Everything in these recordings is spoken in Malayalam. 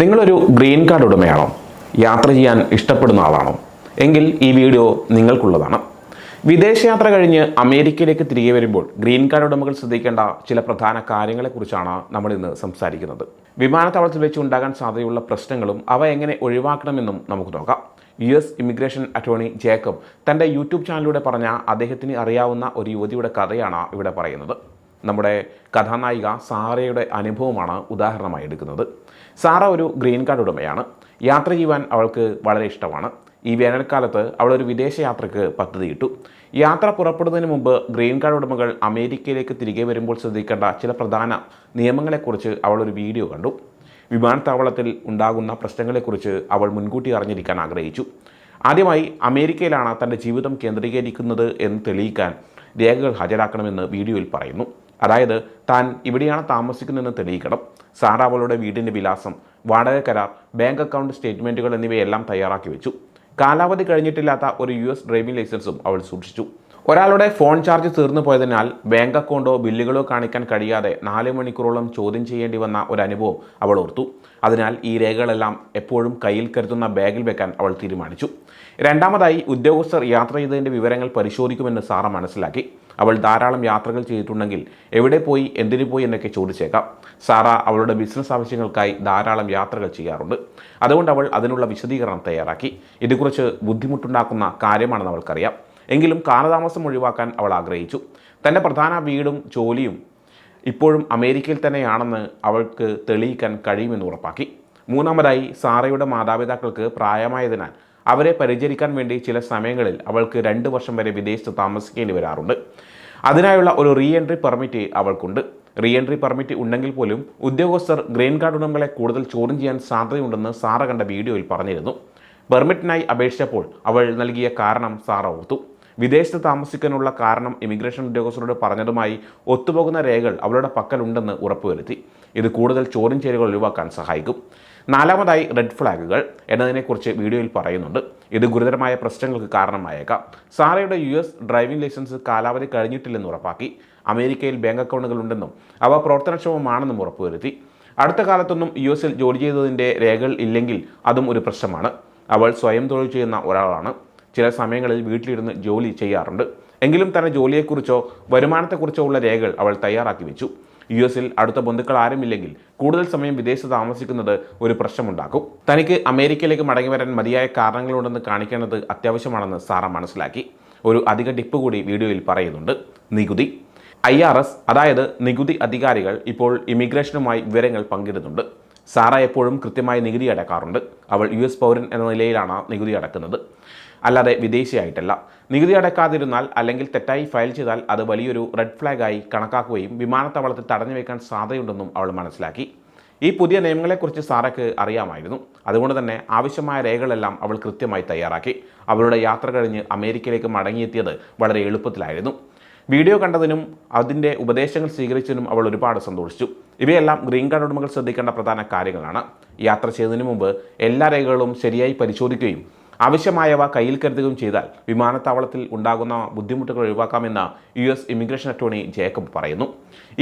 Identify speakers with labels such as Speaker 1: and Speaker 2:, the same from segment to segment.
Speaker 1: നിങ്ങളൊരു ഗ്രീൻ കാർഡ് ഉടമയാണോ? യാത്ര ചെയ്യാൻ ഇഷ്ടപ്പെടുന്ന ആളാണോ? എങ്കിൽ ഈ വീഡിയോ നിങ്ങൾക്കുള്ളതാണ്. വിദേശയാത്ര കഴിഞ്ഞ് അമേരിക്കയിലേക്ക് തിരികെ വരുമ്പോൾ ഗ്രീൻ കാർഡ് ഉടമകൾ ശ്രദ്ധിക്കേണ്ട ചില പ്രധാന കാര്യങ്ങളെക്കുറിച്ചാണ് നമ്മൾ ഇന്ന് സംസാരിക്കുന്നത്. വിമാനത്താവളത്തിൽ വെച്ച് ഉണ്ടാകാൻ സാധ്യതയുള്ള പ്രശ്നങ്ങളും അവ എങ്ങനെ ഒഴിവാക്കണമെന്നും നമുക്ക് നോക്കാം. U S immigration attorney Jacob തന്റെ യൂട്യൂബ് ചാനലിലൂടെ പറഞ്ഞ അദ്ദേഹത്തിന് അറിയാവുന്ന ഒരു യുവതിയുടെ കഥയാണ് ഇവിടെ പറയുന്നത്. നമ്മുടെ കഥാനായിക സാറയുടെ അനുഭവമാണ് ഉദാഹരണമായി എടുക്കുന്നത്. സാറ ഒരു ഗ്രീൻ കാർഡ് ഉടമയാണ്. യാത്ര ചെയ്യുവാൻ അവൾക്ക് വളരെ ഇഷ്ടമാണ്. ഈ വേനൽക്കാലത്ത് അവൾ ഒരു വിദേശ യാത്രയ്ക്ക് പദ്ധതിയിട്ടു യാത്ര പുറപ്പെടുന്നതിന് മുമ്പ് ഗ്രീൻ കാർഡ് ഉടമകൾ അമേരിക്കയിലേക്ക് തിരികെ വരുമ്പോൾ ശ്രദ്ധിക്കേണ്ട ചില പ്രധാന നിയമങ്ങളെക്കുറിച്ച് അവൾ ഒരു വീഡിയോ കണ്ടു. വിമാനത്താവളത്തിൽ ഉണ്ടാകുന്ന പ്രശ്നങ്ങളെക്കുറിച്ച് അവൾ മുൻകൂട്ടി അറിഞ്ഞിരിക്കാൻ ആഗ്രഹിച്ചു. ആദ്യമായി അമേരിക്കയിലാണ് തന്റെ ജീവിതം കേന്ദ്രീകരിക്കുന്നത് എന്ന് തെളിയിക്കാൻ രേഖകൾ ഹാജരാക്കണമെന്ന് വീഡിയോയിൽ പറയുന്നു. അതായത് താൻ ഇവിടെയാണ് താമസിക്കുന്നതെന്ന് തെളിയിക്കണം. സാറ അവളുടെ വീടിന്റെ വിലാസം വാടക കരാർ ബാങ്ക് അക്കൗണ്ട് സ്റ്റേറ്റ്മെന്റുകൾ എന്നിവയെല്ലാം തയ്യാറാക്കി വെച്ചു. കാലാവധി കഴിഞ്ഞിട്ടില്ലാത്ത ഒരു യു എസ് ഡ്രൈവിംഗ് ലൈസൻസും അവൾ സൂക്ഷിച്ചു. ഒരാളുടെ ഫോൺ ചാർജ് തീർന്നു പോയതിനാൽ ബാങ്ക് അക്കൗണ്ടോ ബില്ലുകളോ കാണിക്കാൻ കഴിയാതെ നാല് മണിക്കൂറോളം ചോദ്യം ചെയ്യേണ്ടി വന്ന ഒരു അനുഭവം അവൾ ഓർത്തു. അതിനാൽ ഈ രേഖകളെല്ലാം എപ്പോഴും കയ്യിൽ കരുതുന്ന ബാഗിൽ വെക്കാൻ അവൾ തീരുമാനിച്ചു. രണ്ടാമതായി ഉദ്യോഗസ്ഥർ യാത്ര ചെയ്തതിന്റെ വിവരങ്ങൾ പരിശോധിക്കുമെന്ന് സാറ മനസ്സിലാക്കി. അവൾ ധാരാളം യാത്രകൾ ചെയ്തിട്ടുണ്ടെങ്കിൽ എവിടെ പോയി എന്തിനു പോയി എന്നൊക്കെ ചോദിച്ചേക്കാം. സാറ അവളുടെ ബിസിനസ് ആവശ്യങ്ങൾക്കായി ധാരാളം യാത്രകൾ ചെയ്യാറുണ്ട്. അതുകൊണ്ട് അവൾ അതിനുള്ള വിശദീകരണം തയ്യാറാക്കി. ഇതേക്കുറിച്ച് ബുദ്ധിമുട്ടുണ്ടാക്കുന്ന കാര്യമാണെന്ന് അവൾക്കറിയാം. എങ്കിലും കാലതാമസം ഒഴിവാക്കാൻ അവൾ ആഗ്രഹിച്ചു. തന്റെ പ്രധാന വീടും ജോലിയും ഇപ്പോഴും അമേരിക്കയിൽ തന്നെയാണെന്ന് അവൾക്ക് തെളിയിക്കാൻ കഴിയുമെന്ന് ഉറപ്പാക്കി. മൂന്നാമതായി സാറയുടെ മാതാപിതാക്കൾക്ക് പ്രായമായതിനാൽ അവരെ പരിചരിക്കാൻ വേണ്ടി ചില സമയങ്ങളിൽ അവൾക്ക് രണ്ട് വർഷം വരെ വിദേശത്ത് താമസിക്കേണ്ടി വരാറുണ്ട്. അതിനായുള്ള ഒരു റീ എൻട്രി പെർമിറ്റ് അവൾക്കുണ്ട്. റീ എൻട്രി പെർമിറ്റ് ഉണ്ടെങ്കിൽ പോലും ഉദ്യോഗസ്ഥർ ഗ്രീൻ കാർഡ് ഉടമകളെ കൂടുതൽ ചോദ്യം ചെയ്യാൻ സാധ്യതയുണ്ടെന്ന് സാറ കണ്ട വീഡിയോയിൽ പറഞ്ഞിരുന്നു. പെർമിറ്റിനായി അപേക്ഷിച്ചപ്പോൾ അവൾ നൽകിയ കാരണം സാറ ഓർത്തു. വിദേശത്ത് താമസിക്കാനുള്ള കാരണം ഇമിഗ്രേഷൻ ഉദ്യോഗസ്ഥരോട് പറഞ്ഞതുമായി ഒത്തുപോകുന്ന രേഖകൾ അവരുടെ പക്കലുണ്ടെന്ന് ഉറപ്പുവരുത്തി. ഇത് കൂടുതൽ ചോദ്യം ചെയ്യലുകൾ ഒഴിവാക്കാൻ സഹായിക്കും. നാലാമതായി റെഡ് ഫ്ലാഗുകൾ എന്നതിനെക്കുറിച്ച് വീഡിയോയിൽ പറയുന്നുണ്ട്. ഇത് ഗുരുതരമായ പ്രശ്നങ്ങൾക്ക് കാരണമായേക്കാം. സാറയുടെ യു എസ് ഡ്രൈവിംഗ് ലൈസൻസ് കാലാവധി കഴിഞ്ഞിട്ടില്ലെന്ന് ഉറപ്പാക്കി. അമേരിക്കയിൽ ബാങ്ക് അക്കൗണ്ടുകൾ ഉണ്ടെന്നും അവ പ്രവർത്തനക്ഷമമാണെന്നും ഉറപ്പുവരുത്തി. അടുത്ത കാലത്തൊന്നും യു എസിൽ ജോലി ചെയ്തതിന്റെ രേഖകൾ ഇല്ലെങ്കിൽ അതും ഒരു പ്രശ്നമാണ്. അവൾ സ്വയം തൊഴിൽ ചെയ്യുന്ന ഒരാളാണ്. ചില സമയങ്ങളിൽ വീട്ടിലിരുന്ന് ജോലി ചെയ്യാറുണ്ട്. എങ്കിലും തന്റെ ജോലിയെക്കുറിച്ചോ വരുമാനത്തെക്കുറിച്ചോ ഉള്ള രേഖകൾ അവൾ തയ്യാറാക്കി വെച്ചു. യു എസിൽ അടുത്ത ബന്ധുക്കൾ ആരുമില്ലെങ്കിൽ കൂടുതൽ സമയം വിദേശത്ത് താമസിക്കുന്നത് ഒരു പ്രശ്നമുണ്ടാക്കും. തനിക്ക് അമേരിക്കയിലേക്ക് മടങ്ങി വരാൻ മതിയായ കാരണങ്ങളുണ്ടെന്ന് കാണിക്കേണ്ടത് അത്യാവശ്യമാണെന്ന് സാറ മനസ്സിലാക്കി. ഒരു അധിക ടിപ്പ് കൂടി വീഡിയോയിൽ പറയുന്നുണ്ട്. നികുതി. ഐ ആർ എസ് അതായത് നികുതി അധികാരികൾ ഇപ്പോൾ ഇമിഗ്രേഷനുമായി വിവരങ്ങൾ പങ്കിടുന്നുണ്ട്. സാറ എപ്പോഴും കൃത്യമായി നികുതി അടക്കാറുണ്ട്. അവൾ യു എസ് പൗരൻ എന്ന നിലയിലാണ് നികുതി അടക്കുന്നത്. അല്ലാതെ വിദേശിയായിട്ടല്ല. നികുതി അടക്കാതിരുന്നാൽ അല്ലെങ്കിൽ തെറ്റായി ഫയൽ ചെയ്താൽ അത് വലിയൊരു റെഡ് ഫ്ലാഗായി കണക്കാക്കുകയും വിമാനത്താവളത്തിൽ തടഞ്ഞു വെക്കാൻ സാധ്യതയുണ്ടെന്നും അവൾ മനസ്സിലാക്കി. ഈ പുതിയ നിയമങ്ങളെക്കുറിച്ച് സാറയ്ക്ക് അറിയാമായിരുന്നു. അതുകൊണ്ട് തന്നെ ആവശ്യമായ രേഖകളെല്ലാം അവൾ കൃത്യമായി തയ്യാറാക്കി. അവളുടെ യാത്ര കഴിഞ്ഞ് അമേരിക്കയിലേക്ക് മടങ്ങിയെത്തിയത് വളരെ എളുപ്പത്തിലായിരുന്നു. വീഡിയോ കണ്ടതിനും അതിന്റെ ഉപദേശങ്ങൾ സ്വീകരിച്ചതിനും അവൾ ഒരുപാട് സന്തോഷിച്ചു. ഇവയെല്ലാം ഗ്രീൻ കാർഡ് ഉടമകൾ ശ്രദ്ധിക്കേണ്ട പ്രധാന കാര്യങ്ങളാണ്. യാത്ര ചെയ്യുന്നതിന് മുമ്പ് എല്ലാ രേഖകളും ശരിയായി പരിശോധിക്കുകയും ആവശ്യമായവ കയ്യിൽ കരുതുകയും ചെയ്താൽ വിമാനത്താവളത്തിൽ ഉണ്ടാകുന്ന ബുദ്ധിമുട്ടുകൾ ഒഴിവാക്കാമെന്ന് U S immigration attorney Jacob പറയുന്നു.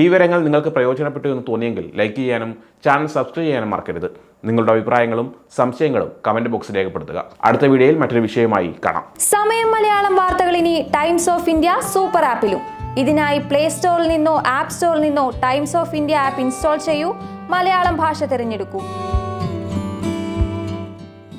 Speaker 1: ഈ വിവരങ്ങൾ നിങ്ങൾക്ക് പ്രയോജനപ്പെട്ടു എന്ന് തോന്നിയെങ്കിൽ ലൈക്ക് ചെയ്യാനും ചാനൽ സബ്സ്ക്രൈബ് ചെയ്യാനും മറക്കരുത്. നിങ്ങളുടെ അഭിപ്രായങ്ങളും സംശയങ്ങളും കമന്റ് ബോക്സിൽ രേഖപ്പെടുത്തുക. അടുത്ത വീഡിയോയിൽ മറ്റൊരു വിഷയമായി കാണാം.
Speaker 2: സമയം മലയാളം വാർത്തകൾ ഇനി ടൈംസ് ഓഫ് ഇന്ത്യ സൂപ്പർ ആപ്പിലും. ഇതിനായി പ്ലേ സ്റ്റോറിൽ നിന്നോ ആപ്പ് സ്റ്റോറിൽ നിന്നോ Times of India app install ചെയ്യൂ. മലയാളം ഭാഷ തിരഞ്ഞെടുക്കൂ.